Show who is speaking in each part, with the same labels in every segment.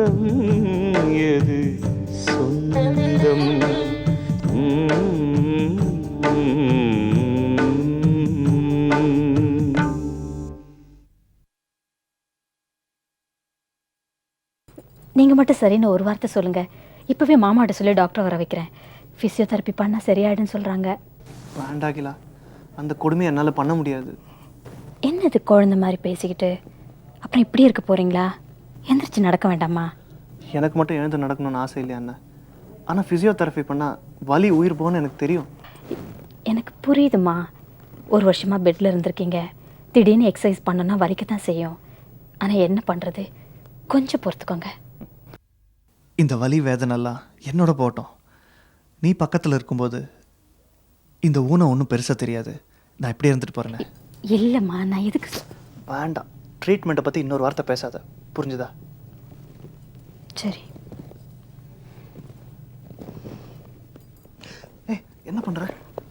Speaker 1: பந்தம் எது? சொந்தம்.
Speaker 2: நீங்கள் மட்டும் சரின்னு ஒரு வார்த்தை சொல்லுங்கள் இப்போவே மாமாட்ட சொல்லி டாக்டர் வர வைக்கிறேன். ஃபிசியோதெரப்பி பண்ணால் சரியாயிடுன்னு சொல்கிறாங்க
Speaker 3: வேண்டாகிலா அந்த கொடுமையை என்னால் பண்ண முடியாது.
Speaker 2: என்னது குழந்தை மாதிரி பேசிக்கிட்டு? அப்புறம் இப்படி இருக்க போகிறீங்களா எந்திரிச்சு நடக்க வேண்டாமா?
Speaker 3: எனக்கு மட்டும் எழுந்து நடக்கணும்னு ஆசை இல்லையா என்ன ஆனால் ஃபிசியோதெரப்பி பண்ணால் வலி உயிர் போகணும்னு எனக்கு தெரியும்.
Speaker 2: எனக்கு புரியுதுமா ஒரு வருஷமாக பெட்டில் இருந்திருக்கீங்க. திடீர்னு எக்ஸசைஸ் பண்ணோன்னா வலிக்க தான் செய்யும். ஆனால் என்ன பண்ணுறது கொஞ்சம் பொறுத்துக்கோங்க.
Speaker 3: இந்த வலி வேதனைலாம் என்னோட போகட்டும். நீ பக்கத்தில் இருக்கும்போது இந்த ஊனம் ஒன்றும் பெருசாக தெரியாது. நான் இப்படியே இருந்துட்டு போகிறேன்
Speaker 2: இல்லைம்மா நான் எதுக்கு
Speaker 3: வேண்டாம். ட்ரீட்மெண்ட்டை பற்றி இன்னொரு வார்த்தை பேசாத. புரிஞ்சுதா?
Speaker 2: சரி.
Speaker 3: ஏய் என்ன பண்ணுற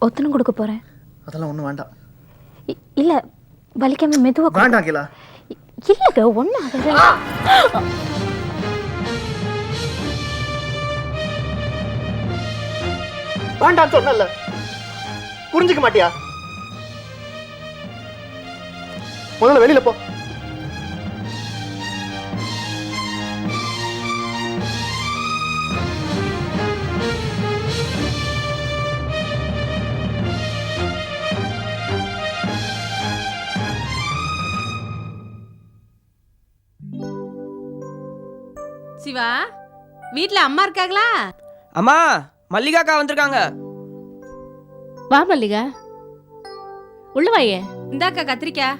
Speaker 2: ஒத்தனம் கொடுக்க போகிறேன்
Speaker 3: அதெல்லாம் ஒன்றும் வேண்டாம்.
Speaker 2: இல்லை வலிக்காம மெதுவாக
Speaker 3: வேண்டாம் கிலா.
Speaker 2: இல்லைங்க ஒன்றும் ஆகாது.
Speaker 3: வேண்டாம் சொன்னல புரிஞ்சுக்க மாட்டியா? முதல்ல வெளியில போ.
Speaker 4: சிவா வீட்ல அம்மா இருக்காங்களா?
Speaker 5: அம்மா மல்லிகாக்கா வந்திருக்காங்க.
Speaker 6: வா மல்லிகா. உள்ள வாயே
Speaker 4: இந்தாக்கா கத்திரிக்காய்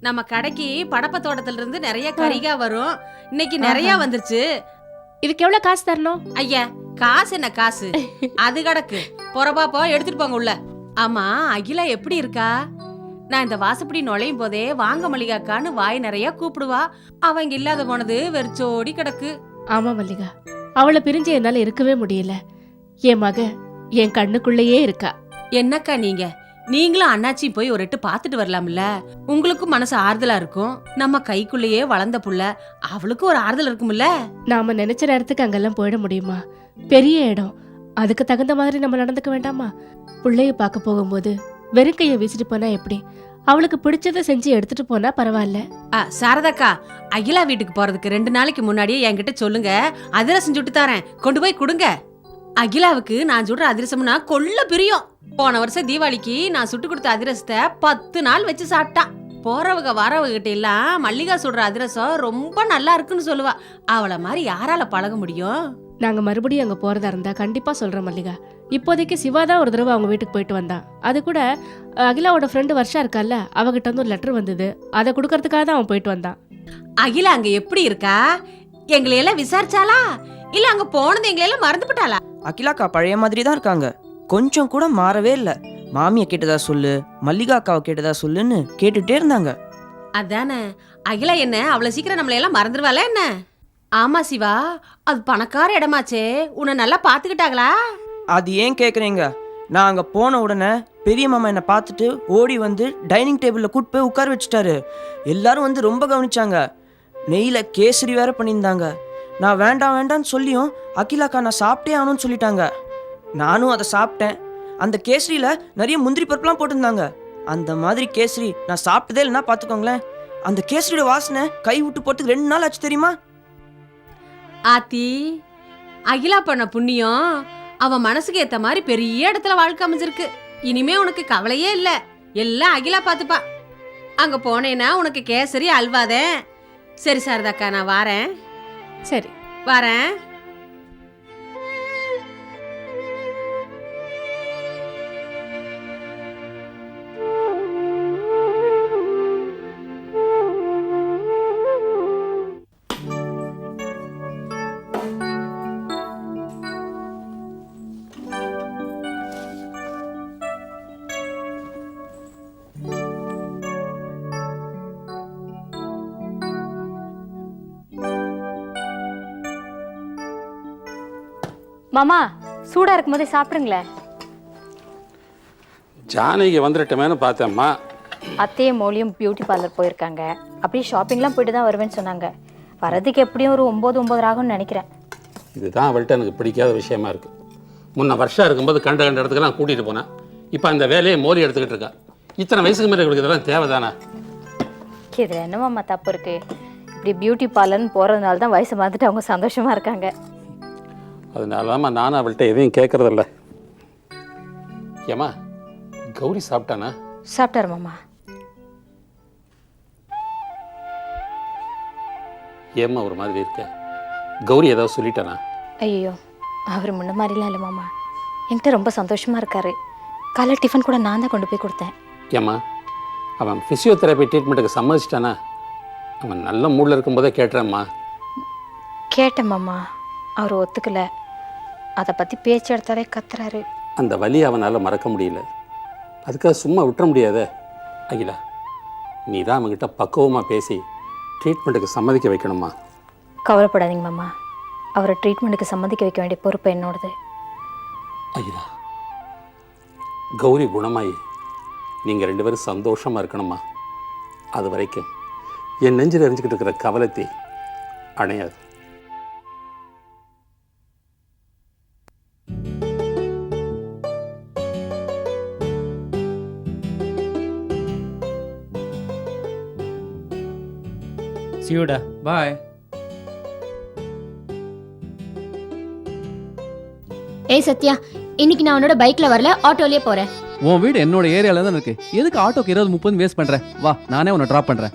Speaker 4: நம்ம கடைக்கு படப்ப தோட்டத்துல இருந்து நிறைய கறிகா வரும். இன்னைக்கு நிறைய வந்துருச்சு.
Speaker 6: இதுக்கு எவ்வளவு காசு தரணும்?
Speaker 4: ஐயா காசு என்ன காசு? அது கிடக்கு. பொறப்பாப்போ எடுத்துட்டு போங்க உள்ள. ஆமா அகிலா எப்படி இருக்கா? நான் இந்த வாசப்படி நுழையும் போதே வாங்க மல்லிகாக்கான்னு வாய் நிறைய கூப்பிடுவா. அவங்க இல்லாத போனது வெறிச்சோடி கிடக்கு.
Speaker 6: ஆமா மல்லிகா. அவளை பிரிஞ்சு என்னால இருக்கவே முடியல. என் மக என் கண்ணுக்குள்ளேயே இருக்கா.
Speaker 4: என்னக்கா நீங்க? நீங்களும் அண்ணாச்சி போய் ஒரு எட்டு பார்த்துட்டு வரலாம்ல. உங்களுக்கும் மனசு ஆறுதலா இருக்கும். நம்ம கைக்குள்ளேயே வளர்ந்த புள்ள. அவளுக்கும் ஒரு ஆறுதல் இருக்கும்ல?
Speaker 6: நாம நினைச்ச நேரத்துக்கு அங்கெல்லாம் போயிட முடியுமா? பெரிய இடம். அதுக்கு தகுந்த மாதிரி நம்ம நடந்துக்க வேண்டாமா? புள்ளைய பார்க்க போகும்போது வெறும் கையை வீசிட்டு போனா எப்படி? அவளுக்கு பிடிச்சதை செஞ்சு எடுத்துட்டு போனா பரவாயில்ல.
Speaker 4: ஆ, சாரதாக்கா அகிலா வீட்டுக்கு போறதுக்கு ரெண்டு நாளைக்கு முன்னாடியே என்கிட்ட சொல்லுங்க. அதிரசம் சுட்டு தரேன். கொண்டு போய் கொடுங்க. அகிலாவுக்கு நான் சுடுற அதிரசம்னா கொள்ள பிரியம். போன வருஷம் தீபாவளிக்கு நான் சுட்டு கொடுத்த அதிரசத்தை பத்து நாள் வச்சு சாப்பிட்டா போறவங்க வரவங்க கிட்ட எல்லாம் மல்லிகா சுடுற அதிரசம் ரொம்ப நல்லா இருக்குன்னு சொல்லுவா. அவளை மாதிரி யாரால பழக முடியும்?
Speaker 6: நாங்க மறுபடியும் அங்க போறதா இருந்தா கண்டிப்பா சொல்றேன் மல்லிகா. இப்போதைக்கு சிவா தான் ஒரு தடவை அவங்க வீட்டுக்கு போயிட்டு வந்தான் அது கூட அகிலாவோட ஃப்ரெண்டு வர்ஷா இருக்கால்ல அவகிட்ட வந்து ஒரு லெட்டர் வந்தது. அதை கொடுக்கறதுக்காக தான் அவன் போயிட்டு வந்தான்.
Speaker 4: அகிலா அங்க எப்படி இருக்கா? எங்களை எல்லாம் விசாரிச்சாளா? இல்ல அங்க போனது எங்களை எல்லாம் மறந்துபிட்டாளா?
Speaker 5: அகிலாக்கா பழைய மாதிரி தான் இருக்காங்க. கொஞ்சம் கூட மாறவே இல்லை. மாமியை கேட்டதா சொல்லு மல்லிகா அக்காவை கேட்டதா சொல்லுன்னு கேட்டுட்டே இருந்தாங்க.
Speaker 4: அதானே. அகிலா என்ன அவ்வளவு சீக்கிரம் நம்மளை எல்லாம் மறந்துடுவாளா என்ன? ஆமா சிவா அது பணக்கார இடமாச்சே. உன்னை நல்லா பாத்துக்கிட்டாங்களா
Speaker 5: அது ஏன் கேட்குறீங்க நான் அங்கே போன உடனே பெரிய மாமா என்னை பார்த்துட்டு ஓடி வந்து டைனிங் டேபிளில் கூட்டு போய் உட்கார வச்சுட்டாரு. எல்லாரும் வந்து ரொம்ப கவனிச்சாங்க. நெய்யில் கேசரி வேற பண்ணியிருந்தாங்க. நான் வேண்டாம் வேண்டாம்னு சொல்லியும் அகிலாக்கா நான் சாப்பிட்டே ஆகணும்னு சொல்லிட்டாங்க. நானும் அதை சாப்பிட்டேன். அந்த கேசரியில் நிறைய முந்திரி பருப்புலாம் போட்டிருந்தாங்க. அந்த மாதிரி கேசரி நான் சாப்பிட்டதே இல்லைன்னா பார்த்துக்கோங்களேன். அந்த கேசரியோட வாசனை கை விட்டு போகிறதுக்கு ரெண்டு நாள் ஆச்சு தெரியுமா?
Speaker 4: ஆத்தி அகிலா பண்ண புண்ணியம் அவன் மனசுக்கு ஏத்த மாதிரி பெரிய இடத்துல வாழ்க்கை அமைஞ்சிருக்கு. இனிமே உனக்கு கவலையே இல்ல. எல்லாம் அகிலா பாத்துப்பா அங்க போனேன்னா உனக்கு கேசரி அல்வாதே. சரி சாரதாக்கா நான் வாரேன்.
Speaker 6: சரி.
Speaker 4: வரேன்.
Speaker 2: மாமா சூடாக இருக்கும் போதே சாப்பிடுங்களேன்.
Speaker 7: ஜானகி வந்துடட்டுமேனு பார்த்தேம்மா.
Speaker 2: அத்தையும் மோலியும் பியூட்டி பார்லர் போயிருக்காங்க. அப்படியே ஷாப்பிங்லாம் போயிட்டு தான் வருவேன்னு சொன்னாங்க. வரதுக்கு எப்படியும் ஒரு ஒம்பது ஒம்பது ஆகும்னு நினைக்கிறேன்.
Speaker 7: இதுதான் அவள்கிட்ட எனக்கு பிடிக்காத விஷயமா இருக்கு. முன்ன வருஷம் இருக்கும்போது கண்ட கண்ட இடத்துக்கெல்லாம் கூட்டிகிட்டு போனேன். இப்போ அந்த வேலையை மோலி எடுத்துக்கிட்டு இருக்கா. இத்தனை வயசுக்கு மேலே இவளுக்கு இதெல்லாம் தேவைதானா?
Speaker 2: இதில் என்ன மாமா தப்பு இருக்கு? இப்படி பியூட்டி பார்லர்னு போகிறதுனால தான் வயசு பார்த்துட்டு அவங்க சந்தோஷமா இருக்காங்க.
Speaker 7: அதனால தான் நானும் அவள்கிட்ட எதையும் கேட்கறதில்ல ஏமா கௌரி சாப்பிட்டானா?
Speaker 2: சாப்பிட்டாரு மாமா.
Speaker 7: ஏம்மா ஒரு மாதிரி இருக்க? கௌரி ஏதாவது சொல்லிட்டானா?
Speaker 2: ஐயோ அவர் முன்ன மாதிரிலாம் இல்லை மாமா. என்கிட்ட ரொம்ப சந்தோஷமா இருக்காரு. காலை டிஃபன் கூட நான் தான் கொண்டு போய் கொடுத்தேன்.
Speaker 7: ஏம்மா அவன் ஃபிசியோதெரப்பி ட்ரீட்மெண்ட்டுக்கு சம்மதிச்சிட்டானா? அவன் நல்ல மூடில் இருக்கும்போதே கேட்டுறேம்மா.
Speaker 2: கேட்டேன் மாமா. அவர் ஒத்துக்கல. அதை பற்றி பேச்சு எடுத்தாலே கத்துறாரு.
Speaker 7: அந்த வலி அவனால் மறக்க முடியல. அதுக்காக சும்மா விட்டுற முடியாதே அகிலா. நீ தான் அவன்கிட்ட பக்குவமாக பேசி ட்ரீட்மெண்ட்டுக்கு சம்மதிக்க வைக்கணுமா?
Speaker 2: கவலைப்படாதீங்க மாமா. அவரை ட்ரீட்மெண்ட்டுக்கு சம்மதிக்க வைக்க வேண்டிய பொறுப்பு என்னோடது.
Speaker 7: அகிலா கௌரி குணமாயி நீங்கள் ரெண்டு பேரும் சந்தோஷமாக இருக்கணுமா? அது வரைக்கும் என் நெஞ்சில் எரிஞ்சுக்கிட்டு இருக்கிற கவலத்தை அணையாது.
Speaker 8: சியூடா பாய்
Speaker 9: ஏய் சத்யா இன்னைக்கு நான் உன்னோட பைக்ல வரல ஆட்டோலயே போறேன்.
Speaker 8: உன் வீடு என்னோட ஏரியால தான் இருக்கு. எதுக்கு ஆட்டோக்கு இருபது முப்பது வேஸ்ட் பண்ற? வா நானே உன்னை ட்ராப் பண்றேன்.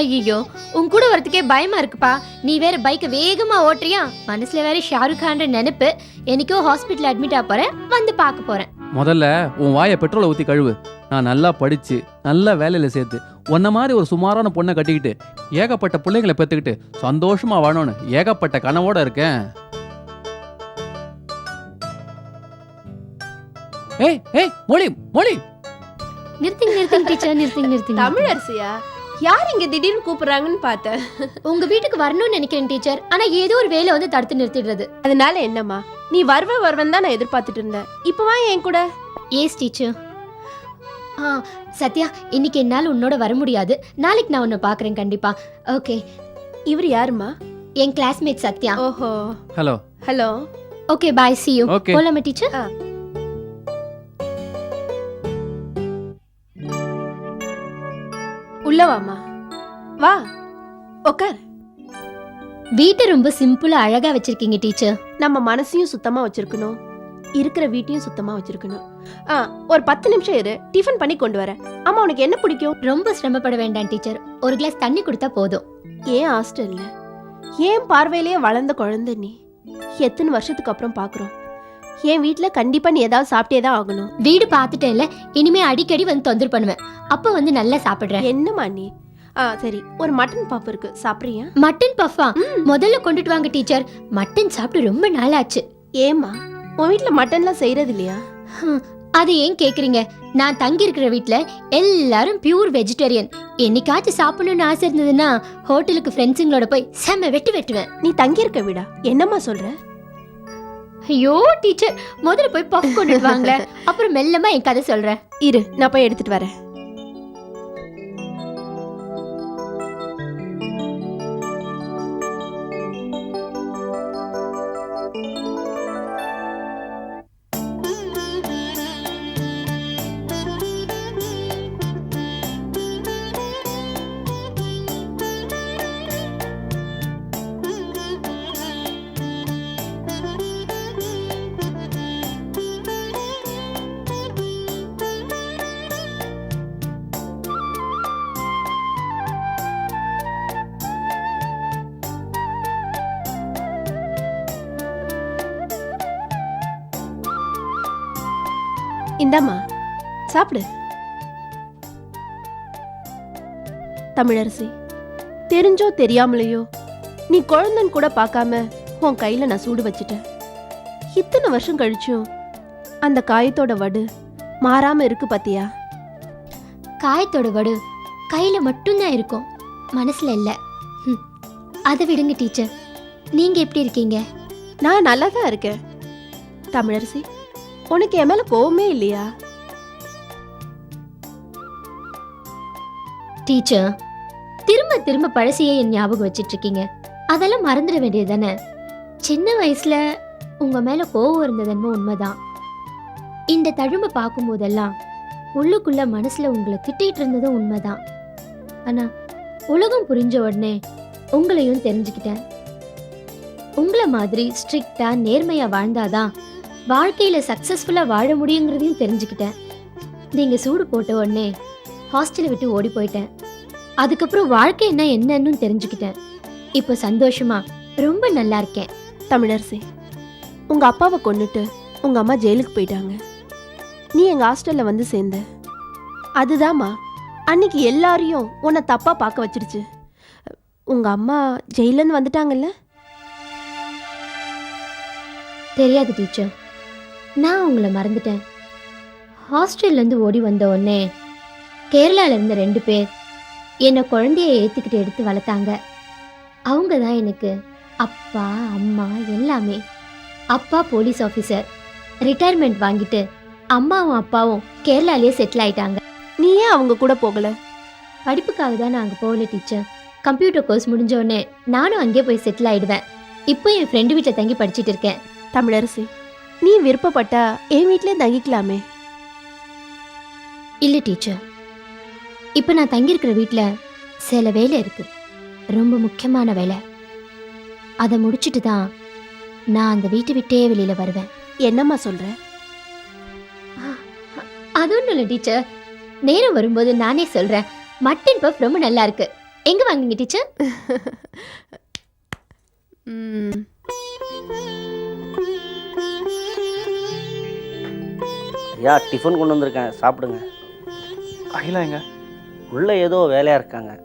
Speaker 9: ஐயோ உன் கூட வரதுக்கே பயமா இருக்குப்பா. நீ வேற பைக்கை வேகமா ஓட்டுறியா? மனசுல வேற ஷாருக் கான்ற நினைப்பு. என்னைக்கோ ஹாஸ்பிட்டல் அட்மிட் ஆக போறேன் வந்து பார்க்க போறேன்.
Speaker 8: முதல்ல உன் வாயை பெட்ரோலை ஊற்றி கழுவு. நான் நல்லா படிச்சு நல்ல வேலையில சேர்த்து உன்ன மாதிரி ஒரு சுமாரான பொண்ணை கட்டிக்கிட்டு ஏகப்பட்ட பிள்ளைங்களை பெற்றுக்கிட்டு சந்தோஷமா வாழணும்னு ஏகப்பட்ட கனவோட இருக்கேன். ஏய் ஏய் மொழி மொழி!
Speaker 9: நிறுத்திங்க நிறுத்திங்க டீச்சர் நிறுத்திங்க நிறுத்திங்க.
Speaker 10: தமிழரசியா? யார் இங்க திடீர்னு கூப்பிடுறாங்கன்னு பார்த்தேன்.
Speaker 9: உங்க வீட்டுக்கு வரணும்னு நினைக்கிறேன் டீச்சர் ஆனா ஏதோ ஒரு வேலை வந்து தடுத்து நிறுத்திடுறது.
Speaker 10: அதனால என்னம்மா? நீ வருவ வருவன் தான் நான் எதிர்பார்த்துட்டு இருந்தேன். இப்போ வா என் கூட.
Speaker 9: ஏஸ் டீச்சர் ஆ சத்யா இன்னைக்கு என்னால உன்னோட வர முடியாது. நாளைக்கு நான் உன்னை பார்க்கறேன் கண்டிப்பா. ஓகே.
Speaker 10: இவர் யாருமா
Speaker 9: என் கிளாஸ்மேட் சத்யா.
Speaker 10: ஓஹோ.
Speaker 8: Hello
Speaker 10: hello
Speaker 9: okay bye see you
Speaker 8: okay
Speaker 9: போலாமா டீச்சர்
Speaker 10: உள்ள வாமா வா உட்கார்
Speaker 9: வீட்டை ரொம்ப சிம்பிளா அழகா வச்சிருக்கீங்க டீச்சர்
Speaker 10: நம்ம மனசையும் சுத்தமா வச்சிருக்கணும். இருக்கிற வீட்டையும் சுத்தமா வச்சிருக்கணும். ஆ ஒரு பத்து நிமிஷம் இரு டிஃபன் பண்ணி கொண்டு வரேன். அம்மா உனக்கு என்ன பிடிக்கும்?
Speaker 9: ரொம்ப சிரமப்பட வேண்டாம் டீச்சர் ஒரு கிளாஸ் தண்ணி கொடுத்தா போதும்.
Speaker 10: ஏன் ஹாஸ்டல்ல ஏன் பார்வையிலேயே வளர்ந்த குழந்தை நீ? எத்தனை வருஷத்துக்கு அப்புறம் பாக்குறோம். என் வீட்ல கண்டிப்பா நீ ஏதாவது சாப்பிட்டே தான் ஆகணும்.
Speaker 9: வீடு பார்த்துட்டேன்ல இனிமே அடிக்கடி வந்து தொந்தரவு பண்ணுவேன். அப்ப வந்து நல்லா சாப்பிடுறேன்.
Speaker 10: என்னம்மா நீ? ஆ சரி ஒரு மட்டன் பாப் இருக்கு சாப்பிட்றியா?
Speaker 9: மட்டன் பஃபா முதல்ல கொண்டுட்டு வாங்க டீச்சர் மட்டன் சாப்பிட்டு ரொம்ப நாள் ஆச்சு
Speaker 10: ஏம்மா? உன் வீட்ல மட்டன்லாம் செய்யறது இல்லையா
Speaker 9: அது ஏன் கேக்குறீங்க? நான் தங்கி இருக்கிற வீட்ல எல்லாரும் பியூர் வெஜிடேரியன் என்னைக்காச்சும் சாப்பிடணும்னு ஆசை இருந்ததுன்னா ஹோட்டலுக்கு ஃப்ரெண்ட்ஸுங்களோட போய் செம்ம வெட்டு வெட்டுவேன்.
Speaker 10: நீ தங்கி இருக்க வீடா? என்னம்மா சொல்ற?
Speaker 9: ஐயோ டீச்சர் முதல்ல போய் பஃப் கொண்டுட்டு வாங்க அப்புறம் மெல்லமா என் கதை சொல்றேன்.
Speaker 10: இரு நான் போய் எடுத்துட்டு வரேன். இந்தாம்மா சாப்பிடு. தமிழரசி தெரிஞ்சோ தெரியாமலையோ நீ குழந்தைன்னு கூட பார்க்காம உன் கையில நான் சூடு வச்சுட்டேன். இத்தனை வருஷம் கழிச்சும் அந்த காயத்தோட வடு மாறாம இருக்கு பாத்தியா?
Speaker 9: காயத்தோட வடு கையில மட்டும்தான் இருக்கும் மனசுல இல்ல. அதை விடுங்க டீச்சர். நீங்க எப்படி இருக்கீங்க?
Speaker 10: நான் நல்லா தான் இருக்கேன். தமிழரசி உனக்கு என் மேல கோவமே இல்லையா?
Speaker 9: டீச்சர் திரும்ப திரும்ப பழசியே என் ஞாபகம் வச்சிட்டு இருக்கீங்க அதெல்லாம் மறந்துட வேண்டியது தானே சின்ன வயசுல உங்க மேல கோவம் இருந்ததுன்னு உண்மைதான். இந்த தழும்பை பார்க்கும் போதெல்லாம் உள்ளுக்குள்ள மனசுல உங்களை திட்டிட்டு இருந்ததும் உண்மைதான். ஆனா உலகம் புரிஞ்ச உடனே உங்களையும் தெரிஞ்சுக்கிட்டேன். உங்களை மாதிரி ஸ்ட்ரிக்டா நேர்மையா வாழ்ந்தாதான் வாழ்க்கையில சக்சஸ்ஃபுல்லா வாழ முடியுங்கிறதையும் தெரிஞ்சுக்கிட்டேன். நீங்க சூடு போட்ட உடனே ஹாஸ்டலை விட்டு ஓடி போயிட்டேன். அதுக்கப்புறம் வாழ்க்கை என்ன என்னன்னு தெரிஞ்சுக்கிட்டேன். இப்போ சந்தோஷமா ரொம்ப நல்லா இருக்கேன்.
Speaker 10: தமிழரசி உங்க அப்பாவை கொன்னுட்டு உங்க அம்மா ஜெயிலுக்கு போயிட்டாங்க. நீ எங்க ஹாஸ்டல்ல வந்து சேர்ந்த. அதுதாம்மா அன்னைக்கு எல்லாரையும் உன்னை தப்பா பார்க்க வச்சிடுச்சு உங்க அம்மா ஜெயிலேருந்து வந்துட்டாங்கல்ல?
Speaker 9: தெரியாது டீச்சர். நான் உங்களை மறந்துட்டேன். ஹாஸ்டல்லேருந்து ஓடி வந்த உடனே கேரளால இருந்த ரெண்டு பேர் என்னை குழந்தைய ஏற்றுக்கிட்டு எடுத்து வளர்த்தாங்க. அவங்க தான் எனக்கு அப்பா அம்மா எல்லாமே. அப்பா போலீஸ் ஆஃபீஸர் ரிட்டையர்மெண்ட் வாங்கிட்டு அம்மாவும் அப்பாவும் கேரளாலேயே செட்டில் ஆயிட்டாங்க.
Speaker 10: நீ ஏன் அவங்க கூட போகல?
Speaker 9: படிப்புக்காக தான் நான் அங்கே போகல டீச்சர். கம்ப்யூட்டர் கோர்ஸ் முடிஞ்ச உடனே நானும் அங்கேயே போய் செட்டில் ஆயிடுவேன். இப்போ என் ஃப்ரெண்டு வீட்டில் தங்கி படிச்சிட்டு இருக்கேன்.
Speaker 10: தமிழரசி. நீ விருப்பப்பட்டா என் வீட்டிலே தங்கிக்கலாமே.
Speaker 9: இல்லை டீச்சர். இப்போ நான் தங்கியிருக்கிற வீட்டில் சில வேலை இருக்கு. ரொம்ப முக்கியமான வேலை. அதை முடிச்சிட்டு தான் நான் அந்த வீட்டை விட்டே வெளியில வருவேன்.
Speaker 10: என்னம்மா சொல்ற?
Speaker 9: அது ஒன்றும் இல்லை டீச்சர். நேரம் வரும்போது நானே சொல்றேன். மட்டன் பஃப் ரொம்ப நல்லா இருக்கு. எங்க வாங்குனீங்க டீச்சர்?
Speaker 10: ம்,
Speaker 11: ஐயா டிஃபன் கொண்டு வந்திருக்கேன். சாப்பிடுங்க.
Speaker 3: அகிலா எங்க?
Speaker 11: உள்ளே ஏதோ வேலையாக இருக்காங்க.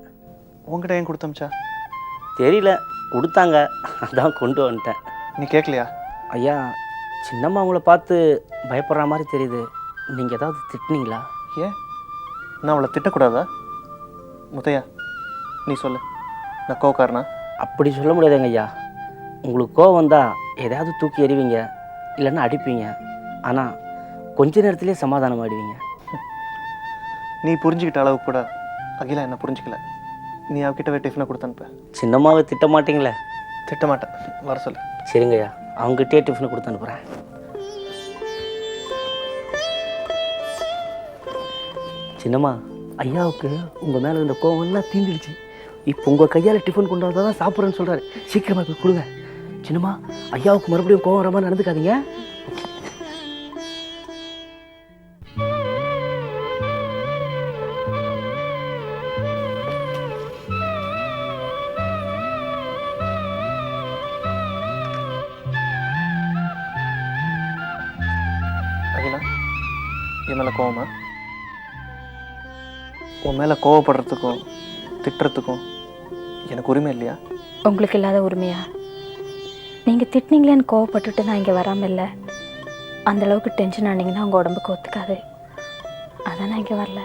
Speaker 3: உங்ககிட்ட ஏன் கொடுத்தமிச்சா
Speaker 11: தெரியல. கொடுத்தாங்க. அதான் கொண்டு வந்துட்டேன்.
Speaker 3: நீ கேட்கலையா
Speaker 11: ஐயா சின்னம்மா உங்களை பார்த்து பயப்படுற மாதிரி தெரியுது. நீங்கள் ஏதாவது திட்டினீங்களா?
Speaker 3: ஏன்? நான் அவளை திட்டக்கூடாதா? முத்தையா நீ சொல்லு. நான் கோக்காரனா
Speaker 11: அப்படி சொல்ல முடியாதுங்க ஐயா. உங்களுக்கு கோவம் வந்தால் எதையாவது தூக்கி எறிவீங்க. இல்லைன்னா அடிப்பீங்க. ஆனால் கொஞ்ச நேரத்திலே சமாதானம் ஆயிடுவீங்க
Speaker 3: நீ புரிஞ்சுக்கிட்ட அளவு கூட அகிலா என்ன புரிஞ்சுக்கல. நீ அவகிட்டவே டிஃபனை கொடுத்து அனுப்பு.
Speaker 11: சின்னம்மாவை திட்ட மாட்டீங்களே
Speaker 3: திட்ட மாட்டேன் வர சொல்லு.
Speaker 11: சரிங்க ஐயா அவங்ககிட்டயே டிஃபன் கொடுத்து அனுப்புகிறேன் சின்னம்மா ஐயாவுக்கு உங்கள் மேலே இருந்த கோவம் எல்லாம் தீந்துடுச்சு இப்போ உங்கள் கையால் டிஃபன் கொண்டு வந்தால் தான் சாப்பிட்றேன்னு சொல்கிறாரு சீக்கிரமாக போய் கொடுங்க. சின்னம்மா ஐயாவுக்கு மறுபடியும் கோவம் வர மாதிரி நடந்துக்காதீங்க.
Speaker 3: என் மேலே கோவமா? உன் மேலே கோவப்படுறதுக்கும் திட்டுறதுக்கும் எனக்கு உரிமை இல்லையா?
Speaker 2: உங்களுக்கு இல்லாத உரிமையா? நீங்கள் திட்டினீங்களேன்னு கோவப்பட்டுட்டு நான் இங்கே வராமல் இல்லை. அந்த அளவுக்கு டென்ஷன் ஆனீங்கன்னா உங்கள் உடம்புக்கு ஒத்துக்காது. அதான் நான் இங்கே வரல.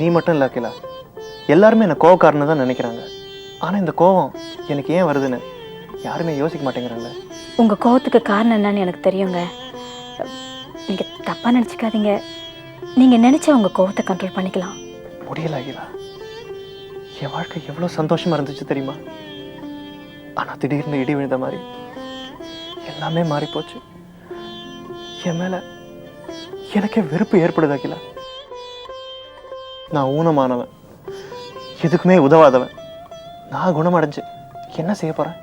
Speaker 3: நீ மட்டும் இல்லை அகிலா. எல்லாருமே என்னை கோவக்காரன்னு தான் நினைக்கிறாங்க. ஆனால் இந்த கோவம் எனக்கு ஏன் வருதுன்னு யாருமே யோசிக்க மாட்டேங்கிறாங்க
Speaker 2: உங்கள் கோவத்துக்கு காரணம் என்னன்னு எனக்கு தெரியுங்க. நீங்கள் தப்பாக நினச்சிக்காதீங்க. நீங்கள் நினச்சா உங்கள் கோவத்தை கண்ட்ரோல் பண்ணிக்கலாம்.
Speaker 3: முடியல அகிலா என் வாழ்க்கை எவ்வளோ சந்தோஷமா இருந்துச்சு தெரியுமா? ஆனால் திடீர்னு இடி விழுந்த மாதிரி எல்லாமே மாறி போச்சு என் மேலே எனக்கே வெறுப்பு ஏற்படுது அகிலா நான் ஊனமானவன். எதுக்குமே உதவாதவன். நான் குணமடைஞ்சு என்ன செய்ய போகிறேன்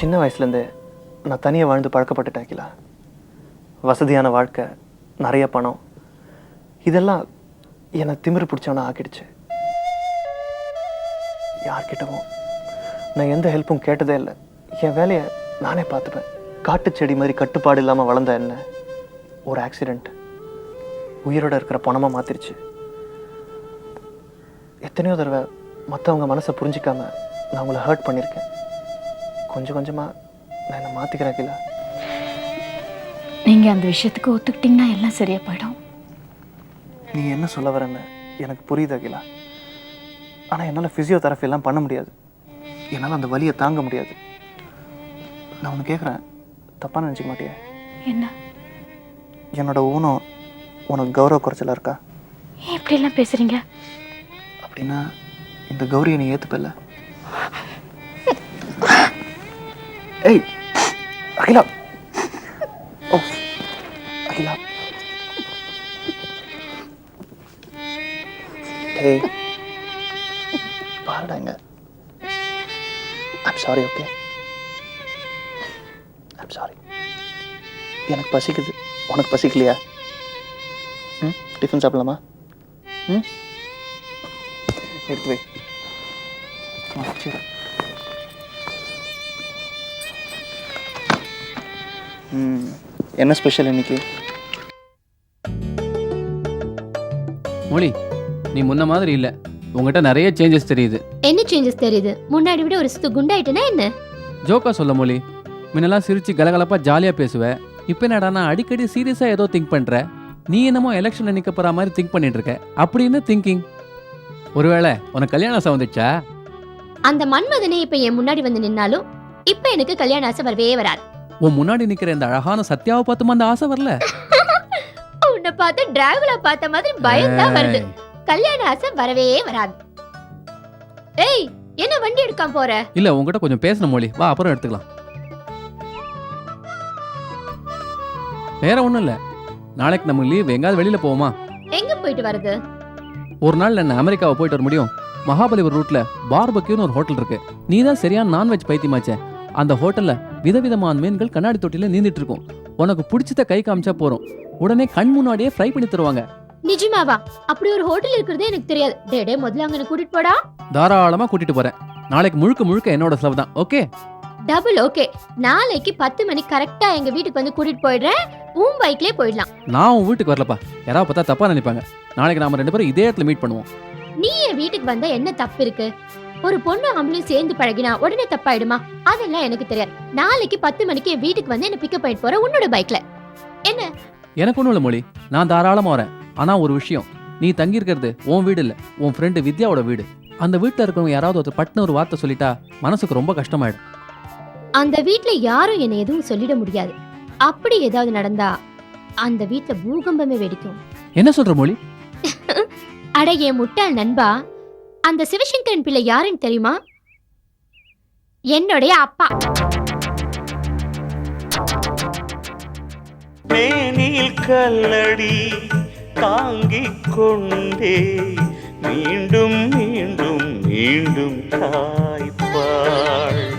Speaker 3: சின்ன வயசுலேருந்தே நான் தனியாக வாழ்ந்து பழக்கப்பட்டுட்டேன் அகிலா. வசதியான வாழ்க்கை நிறைய பணம். இதெல்லாம் என்னை திமிரு பிடிச்சவனா ஆக்கிடுச்சு. யார்கிட்டவும் நான் எந்த ஹெல்ப்பும் கேட்டதே இல்லை. என் வேலையை நானே பார்த்துப்பேன். காட்டு செடி மாதிரி கட்டுப்பாடு இல்லாமல் வளர்ந்த என்ன? ஒரு ஆக்சிடெண்ட் உயிரோட இருக்கிற பணமாக மாற்றிருச்சு எத்தனையோ தடவை மற்றவங்க மனசை புரிஞ்சிக்காம நான் உங்களை ஹர்ட் பண்ணியிருக்கேன். கொஞ்சம் கொஞ்சமாக நான் என்னை மாற்றிக்கிறேன் கீழே.
Speaker 2: நீங்கள் அந்த விஷயத்துக்கு ஒத்துக்கிட்டிங்கன்னா எல்லாம் சரியாக போயிடும்.
Speaker 3: நீ என்ன சொல்ல வரேன்னு எனக்கு புரியுது அகிலா ஆனால் என்னால் ஃபிசியோதெரபி எல்லாம் பண்ண முடியாது. என்னால் அந்த வலியை தாங்க முடியாது. நான் ஒன்று கேட்குறேன் தப்பாக நினச்சிக்க மாட்டியே?
Speaker 2: என்ன?
Speaker 3: என்னோட ஊனம் உனக்கு கௌரவ குறைச்சலா இருக்கா?
Speaker 2: ஏன் இப்படியெல்லாம் பேசுகிறீங்க
Speaker 3: அப்படின்னா இந்த கௌரியை நீ ஏத்துப்பல்ல? ஏய் அகிலா. ஓ அகிலா. ஏய் பாருடாங்க I'm sorry okay I'm sorry எனக்கு பசிக்குது. உனக்கு பசிக்கலையா? ம் டிஃபன் சாப்பிடலாமா? ம்? எடுத்து வை. ஆ, சரி. என்ன ஸ்பெஷல் இன்னைக்கு?
Speaker 8: மொழி நீ முன்ன மாதிரி இல்லை. உங்ககிட்ட நிறைய சேஞ்சஸ் தெரியுது.
Speaker 9: என்ன சேஞ்சஸ் தெரியுது? முன்னாடி விட ஒரு சுத்து குண்டாயிட்டேனா என்ன?
Speaker 8: ஜோக்கா சொல்ல மொழி முன்னெல்லாம் சிரிச்சு கலகலப்பா ஜாலியாக பேசுவ. இப்போ என்னடா நான் அடிக்கடி சீரியஸாக ஏதோ திங்க் பண்ணுற நீ என்னமோ எலெக்ஷனில் நிற்க போகிற மாதிரி திங்க் பண்ணிட்டு இருக்க. அப்படின்னு திங்கிங் ஒருவேளை உனக்கு கல்யாணம் ஆசை வந்துச்சா?
Speaker 9: அந்த மன்மதனே இப்ப என் முன்னாடி வந்து நின்னாலும் இப்ப எனக்கு கல்யாண ஆசை வரவே வராது.
Speaker 8: உன் முன்னாடி நிற்கிற இந்த அழகான சத்யாவை பார்த்துமா அந்த ஆசை வரல?
Speaker 9: உன்னை பார்த்து டிராகுலா பார்த்த மாதிரி பயம் தான் வருது. கல்யாண ஆசை வரவே வராது. ஏய் என்ன வண்டி எடுக்காம போற?
Speaker 8: இல்ல உங்ககிட்ட கொஞ்சம் பேசணும் மொழி. வா அப்புறம் எடுத்துக்கலாம். வேற ஒன்றும் இல்லை. நாளைக்கு நமக்கு லீவ் எங்கேயாவது வெளியில போவோமா?
Speaker 9: எங்க போயிட்டு வருது
Speaker 8: ஒரு நாள் என்ன அமெரிக்காவை போயிட்டு வர முடியும்? மகாபலிபுரம் ரூட்ல பார்பக்யூன்னு ஒரு ஹோட்டல் இருக்கு. நீ தான் சரியான நான்வெஜ் பைத்தியமாச்சே. அந்த ஹோட்டல்ல விதவிதமான மீன்கள் கண்ணாடி தொட்டில நீந்திட்டு இருக்கும். உனக்கு பிடிச்சத கை காமிச்சா போறோம் உடனே கண் முன்னாடியே ஃப்ரை பண்ணி தருவாங்க.
Speaker 9: நிஜமாவா? அப்படி ஒரு ஹோட்டல் இருக்கிறதே எனக்கு தெரியாது. டே டே முதல்ல அங்க கூட்டிட்டு போடா.
Speaker 8: தாராளமா கூட்டிட்டு போறேன். நாளைக்கு முழுக்க முழுக்க என்னோட செலவு தான். ஓகே?
Speaker 9: Double okay. நாளைக்கு பத்து மணிக்கு கரெக்டா எங்க வீட்டுக்கு வந்து கூட்டிட்டு போயிடுறேன். உன் பைக்லயே போயிடலாம்.
Speaker 8: நான் உன் வீட்டுக்கு வரலப்பா. யாராவது பார்த்தா தப்பா நினைப்பாங்க. நாளைக்கு நாம ரெண்டு பேரும் இதே இடத்துல மீட் பண்ணுவோம்.
Speaker 9: நீ என் வீட்டுக்கு வந்தா என்ன தப்பு இருக்கு? ஒரு பொண்ணு ஆம்பளையும் சேர்ந்து பழகினா உடனே தப்பாயிடுமா? அதெல்லாம் எனக்கு தெரியாது. நாளைக்கு பத்து மணிக்கு என் வீட்டுக்கு வந்து என்ன பிக்கப் பண்ணிட்டு போற உன்னோட பைக்ல என்ன?
Speaker 8: எனக்கு ஒன்றும் இல்லை மொழி. நான் தாராளமாக வரேன். ஆனால் ஒரு விஷயம். நீ தங்கியிருக்கிறது உன் வீடு இல்லை. உன் ஃப்ரெண்டு வித்யாவோட வீடு. அந்த வீட்டில் இருக்கிறவங்க யாராவது ஒருத்தர் பட்டுன்னு ஒரு வார்த்தை சொல்லிட்டா மனசுக்கு ரொம்ப கஷ்டமாயிடும்.
Speaker 9: அந்த வீட்ல யாரும் என்ன எதுவும் சொல்லிட முடியாது. அப்படி ஏதாவது நடந்தா அந்த வீட்ல பூகம்பமே வெடிக்கும்.
Speaker 8: என்ன சொல்ற மொழி?
Speaker 9: அட என் முட்டாள் நண்பா அந்த சிவசங்கரன் பிள்ளை யாருன்னு தெரியுமா? என்னுடைய அப்பா.
Speaker 1: மேனில் கல்லடி தாங்கிக் கொண்டே மீண்டும் மீண்டும் மீண்டும் தாய்ப்பாள்.